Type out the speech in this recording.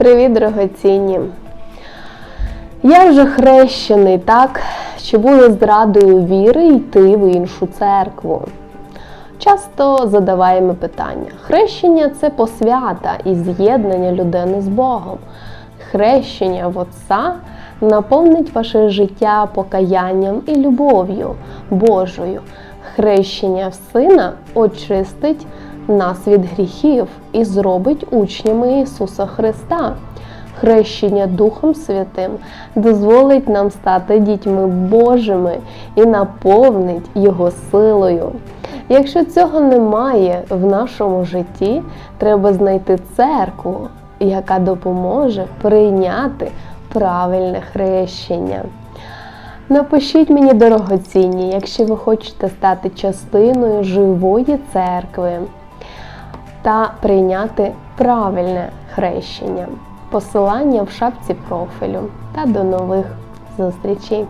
Привіт, дорогоцінні! Я вже хрещений, так? Чи буде зрадою віри йти в іншу церкву? Часто задаваємо питання: хрещення це посвята і з'єднання людини з Богом. Хрещення в Отця наповнить ваше життя покаянням і любов'ю Божою. Хрещення в Сина очистить нас від гріхів і зробить учнями Ісуса Христа. Хрещення Духом Святим дозволить нам стати дітьми Божими і наповнить Його силою. Якщо цього немає в нашому житті, треба знайти церкву, яка допоможе прийняти правильне хрещення. Напишіть мені дорогоцінні, якщо ви хочете стати частиною живої церкви та прийняти правильне хрещення. Посилання в шапці профілю та до нових зустрічей!